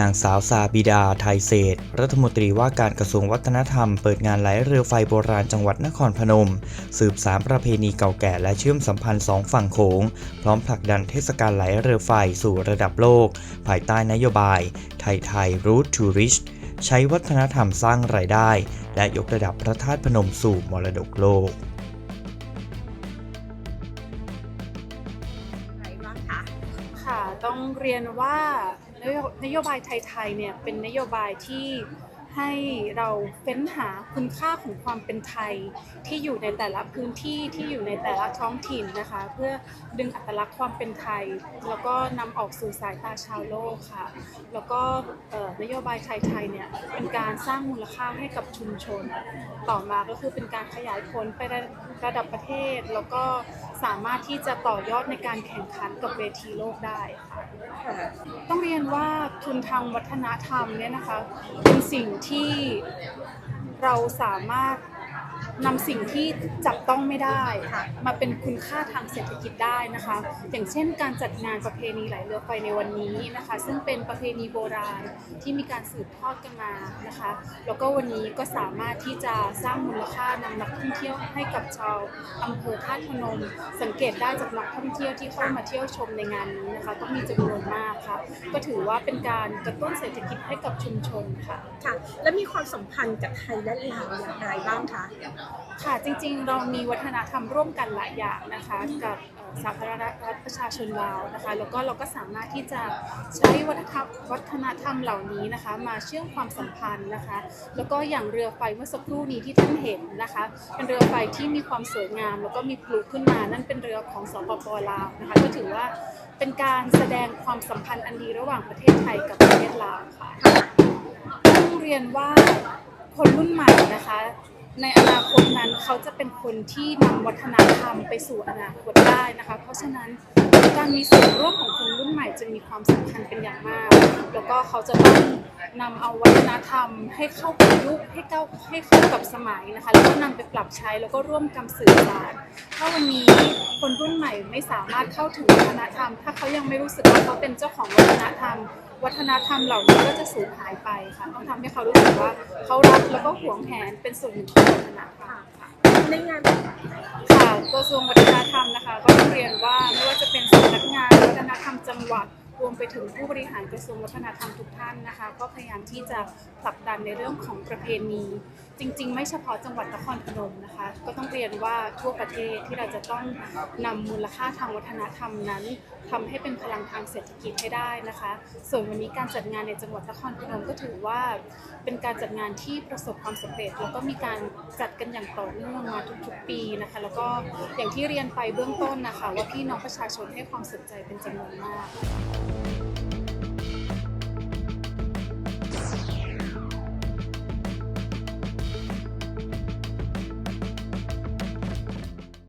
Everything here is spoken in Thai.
นางสาวซาบิดาไทยเศรษฐ์รัฐมนตรีว่าการกระทรวงวัฒนธรรม เปิดงานไหลเรือไฟโบราณจังหวัดนครพนม สืบสารประเพณีเก่าแก่และเชื่อมสัมพันธ์สองฝั่งโขง พร้อมผลักดันเทศกาลไหลเรือไฟสู่ระดับโลก ภายใต้นโยบาย ไทยไทย Root to Rich ใช้วัฒนธรรมสร้างรายได้ และยกระดับพระธาตุพนมสู่มรดกโลกอะไรบ้างคะค่ะต้องเรียนว่า นโยบายไทยๆเนี่ยเป็นนโยบายที่ให้เราเฟ้นหาคุณค่าของความเป็นไทยที่อยู่ในแต่ละพื้นที่ที่อยู่ในแต่ละท้องถิ่นนะคะ เพื่อดึงอัตลักษณ์ความเป็นไทย แล้วก็นำออกสู่สายตาชาวโลกค่ะ แล้วก็นโยบายไทยๆเนี่ยเป็นการสร้างมูลค่าให้กับชุมชน ต่อมาก็คือเป็นการขยายผลไประระดับประเทศ แล้วก็ สามารถที่จะต่อยอดในการแข่งขันกับเวทีโลกได้ค่ะต้องเรียนว่าทุนทางวัฒนธรรมเนี่ยนะคะเป็นสิ่งที่เราสามารถ นำสิ่งที่จับต้องไม่ได้ค่ะมาเป็นคุณค่าทางเศรษฐกิจได้นะคะ อย่างเช่น การจัดงานประเพณีไหลเรือไฟในวันนี้นะคะ ซึ่งเป็นประเพณีโบราณที่มีการสืบทอดกันมานะคะ แล้วก็วันนี้ก็สามารถที่จะสร้างมูลค่านำนักท่องเที่ยวให้กับชาวอำเภอท่าตุพนม สังเกตได้จากนักท่องเที่ยวที่เข้ามาเที่ยวชมในงานนี้นะคะก็มีจำนวนมากค่ะก็ถือว่าเป็นการกระตุ้นเศรษฐกิจให้กับชุมชนค่ะค่ะ แล้วมีความสัมพันธ์กับไทยและลาวอย่างไรบ้างคะ ค่ะจริงๆ เรามีวัฒนธรรมร่วมกันหลายอย่างนะคะกับสาธารณรัฐประชาชนลาวนะคะแล้วก็เราก็สามารถที่จะใช้วัฒนธรรมวัฒนธรรมเหล่านี้นะคะ มาเชื่อมความสัมพันธ์นะคะ แล้วก็อย่างเรือไฟเมื่อสักครู่นี้ที่ท่านเห็นนะคะ เป็นเรือไฟที่มีความสวยงาม แล้วก็มีพลุขึ้นมานั่นเป็นเรือของสปปลาวนะคะก็ถือว่าเป็นการแสดงความสัมพันธ์อันดีระหว่างประเทศไทยกับประเทศลาวค่ะต้องเรียนว่าคนรุ่นใหม่นะคะ ในอนาคตนั้นเขาจะเป็นคนที่นำวัฒนธรรมไปสู่อนาคตได้นะคะ เพราะฉะนั้นการมีส่วนร่วมของคนรุ่นใหม่จะมีความสำคัญเป็นอย่างมาก แล้วก็เขาจะต้องนำเอาวัฒนธรรม ให้เข้ากับยุคให้เข้าให้เข้ากับสมัยนะคะ แล้วก็นำไปปรับใช้แล้วก็ร่วมกันสื่อสารถ้าวันนี้คนรุ่นใหม่ไม่สามารถเข้าถึงวัฒนธรรม ถ้าเขายังไม่รู้สึกว่าเขาเป็นเจ้าของวัฒนธรรม วัฒนธรรมเหล่านี้ก็จะสูญหายไปค่ะต้องทำให้เขารู้สึกว่าเขารักแล้วก็หวงแหนเป็นส่วนหนึ่งในงานค่ะกระทรวงวัฒนธรรมนะคะ ก็เรียนว่าไม่ว่าจะเป็นสำนักงานวัฒนธรรมจังหวัดรวมไปถึงผู้บริหารกระทรวงวัฒนธรรมทุกท่านนะคะ ก็พยายามที่จะผลักดันในเรื่องของประเพณี จริงๆ ไม่เฉพาะจังหวัดนครพนมนะคะ ก็ต้องเรียนว่าทั่วประเทศที่เราจะต้องนำมูลค่าทางวัฒนธรรมนั้นทำให้เป็นพลังทางเศรษฐกิจให้ได้นะคะ ส่วนวันนี้การจัดงานในจังหวัดนครพนมก็ถือว่า เป็นการจัดงานที่ประสบความสำเร็จ แล้วก็มีการจัดกันอย่างต่อเนื่องมาทุกๆปีนะคะ แล้วก็อย่างที่เรียนไปเบื้องต้นนะคะ ว่าพี่น้องประชาชนให้ความสนใจเป็นจำนวนมาก